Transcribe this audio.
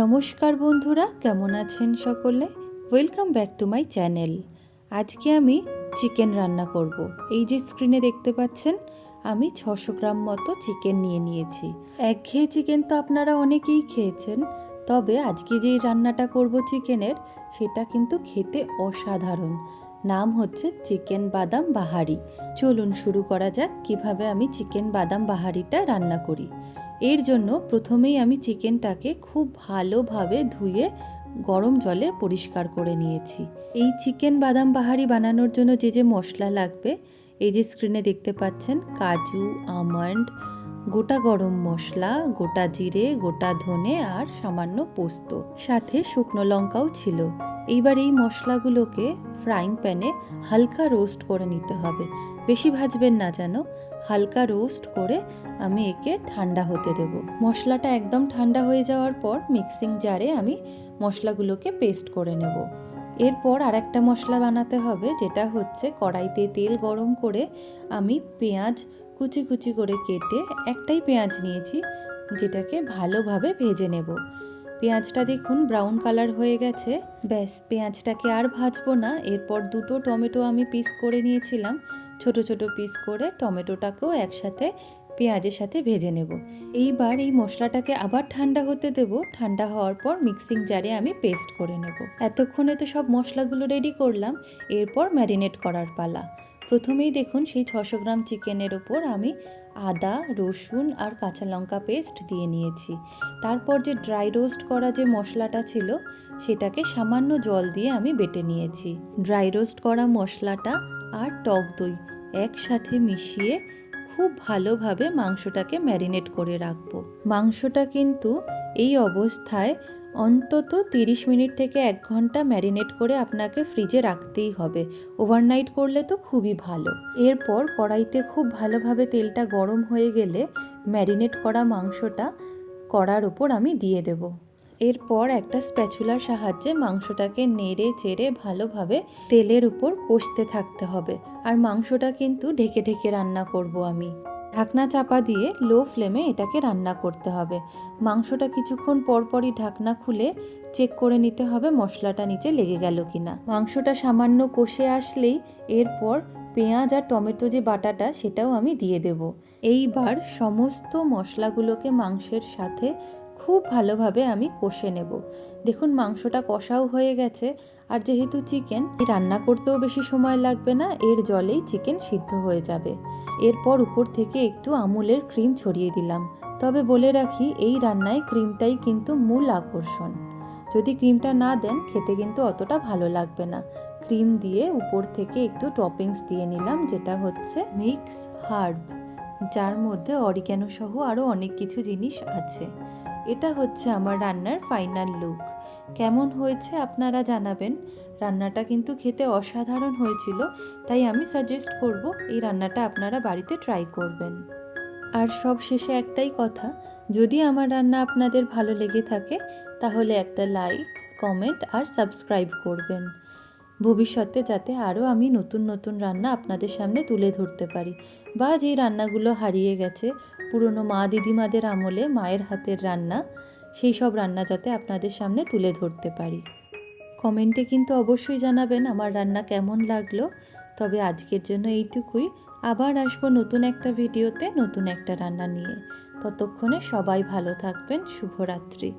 নমস্কার বন্ধুরা, কেমন আছেন সকলে? Welcome back to my channel আজকে আমি চিকেন রান্না করব। এই যে স্ক্রিনে দেখতে পাচ্ছেন, আমি ছশো গ্রাম মতো চিকেন নিয়ে নিয়েছি। একঘেয়ে চিকেন তো আপনারা অনেকেই খেয়েছেন, তবে আজকে যেই রান্নাটা করব চিকেনের সেটা কিন্তু খেতে অসাধারণ। নাম হচ্ছে চিকেন বাদাম বাহারি। চলুন শুরু করা যাক কীভাবে আমি চিকেন বাদাম বাহারিটা রান্না করি। এর জন্য প্রথমেই আমি চিকেনটাকে খুব ভালোভাবে ধুয়ে গরম জলে পরিষ্কার করে নিয়েছি। এই চিকেন বাদাম বাহারি বানানোর জন্য যে যে মশলা লাগবে, এই যে স্ক্রিনে দেখতে পাচ্ছেন, কাজু, আমন্ড, গোটা গরম মশলা, গোটা জিরে, গোটা ধনে আর সামান্য পোস্ত। সাথে শুকনো লঙ্কাও ছিল। এইবার এই মশলাগুলোকে ফ্রাইং প্যানে হালকা রোস্ট করে নিতে হবে। বেশি ভাজবেন না যেন, হালকা রোস্ট করে আমি একে ঠান্ডা হতে দেব। মশলাটা একদম ঠান্ডা হয়ে যাওয়ার পর মিক্সিং জারে আমি মশলাগুলোকে পেস্ট করে নেব। এরপর আর একটা মশলা বানাতে হবে, যেটা হচ্ছে কড়াইতে তেল গরম করে আমি পেঁয়াজ কুচি কুচি করে কেটে একটাই পেঁয়াজ নিয়েছি, যেটাকে ভালোভাবে ভেজে নেব। পেঁয়াজটা দেখুন ব্রাউন কালার হয়ে গেছে। ব্যাস, পেঁয়াজটাকে আর ভাজবো না। এরপর দুটো টমেটো আমি পিস করে নিয়েছিলাম। ছোট ছোট পিস করে টমেটোটাকেও একসাথে পেঁয়াজের সাথে ভেজে নেব। এইবার এই মশলাটাকে আবার ঠান্ডা হতে দেব। ঠান্ডা হওয়ার পর মিক্সিং জারে আমি পেস্ট করে নেব। এতক্ষণে তো সব মশলাগুলো রেডি করলাম। এরপর ম্যারিনেট করার পালা। প্রথমেই দেখুন সেই ছশো গ্রাম চিকেনের ওপর আমি আদা, রসুন আর কাঁচা লঙ্কা পেস্ট দিয়ে নিয়েছি। তারপর যে ড্রাই রোস্ট করা যে মশলাটা ছিল, সেটাকে সামান্য জল দিয়ে আমি বেটে নিয়েছি। ড্রাই রোস্ট করা মশলাটা আর টক দই একসাথে মিশিয়ে খুব ভালোভাবে মাংসটাকে ম্যারিনেট করে রাখব। মাংসটা কিন্তু এই অবস্থায় অন্তত তিরিশ মিনিট থেকে এক ঘণ্টা ম্যারিনেট করে আপনাকে ফ্রিজে রাখতেই হবে। ওভারনাইট করলে তো খুবই ভালো। এরপর কড়াইতে খুব ভালোভাবে তেলটা গরম হয়ে গেলে ম্যারিনেট করা মাংসটা কড়ার ওপর আমি দিয়ে দেব। এরপর একটা স্প্যাচুলার সাহায্যে মাংসটাকে নেড়ে চেড়ে ভালোভাবে তেলের উপর কষতে থাকতে হবে। আর মাংসটা কিন্তু ঢেকে ঢেকে রান্না করব আমি। ঢাকনা চাপা দিয়ে লো ফ্লেমে এটাকে রান্না করতে হবে। মাংসটা কিছুক্ষণ পরপরই ঢাকনা খুলে চেক করে নিতে হবে মশলাটা নিচে লেগে গেল কিনা। মাংসটা সামান্য কষে আসলেই এরপর পেঁয়াজ আর টমেটো যে বাটাটা সেটাও আমি দিয়ে দেব। এইবার সমস্ত মশলাগুলোকে মাংসের সাথে খুব ভালোভাবে আমি কষে নেব। দেখুন, মাংসটা কষাও হয়ে গেছে। আর যেহেতু চিকেন রান্না করতেও বেশি সময় লাগবে না, এর জলেই চিকেন সিদ্ধ হয়ে যাবে। এরপর উপর থেকে একটু আমুলের ক্রিম ছড়িয়ে দিলাম। তবে বলে রাখি, এই রান্নায় ক্রিমটাই কিন্তু মূল আকর্ষণ। যদি ক্রিমটা না দেন, খেতে কিন্তু অতটা ভালো লাগবে না। ক্রিম দিয়ে উপর থেকে একটু টপিংস দিয়ে নিলাম, যেটা হচ্ছে মিক্স হার্ব, যার মধ্যে অরিক্যানো সহ আরও অনেক কিছু জিনিস আছে। এটা হচ্ছে আমার রান্নার ফাইনাল লুক কেমন হয়েছে আপনারা জানাবেন। রান্নাটা কিন্তু খেতে অসাধারণ হয়েছিল, তাই আমি সাজেস্ট করব এই রান্নাটা আপনারা বাড়িতে ট্রাই করবেন। আর সব শেষে একটাই কথা, যদি আমার রান্না আপনাদের ভালো লেগে থাকে, তাহলে একটা লাইক কমেন্ট আর সাবস্ক্রাইব করবেন। ভবিষ্যতে যাতে আরও আমি নতুন নতুন রান্না আপনাদের সামনে তুলে ধরতে পারি। বা যেই রান্নাগুলো হারিয়ে গেছে, পুরনো মা দিদিমাদের আমলে মায়ের হাতের রান্না, সেই সব রান্না যাতে আপনাদের সামনে তুলে ধরতে পারি। কমেন্টে কিন্তু অবশ্যই জানাবেন আমার রান্না কেমন লাগল। তবে আজকের জন্য এইটুকুই। আবার আসব নতুন একটা ভিডিওতে নতুন একটা রান্না নিয়ে। ততক্ষণে সবাই ভালো থাকবেন। শুভরাত্রি।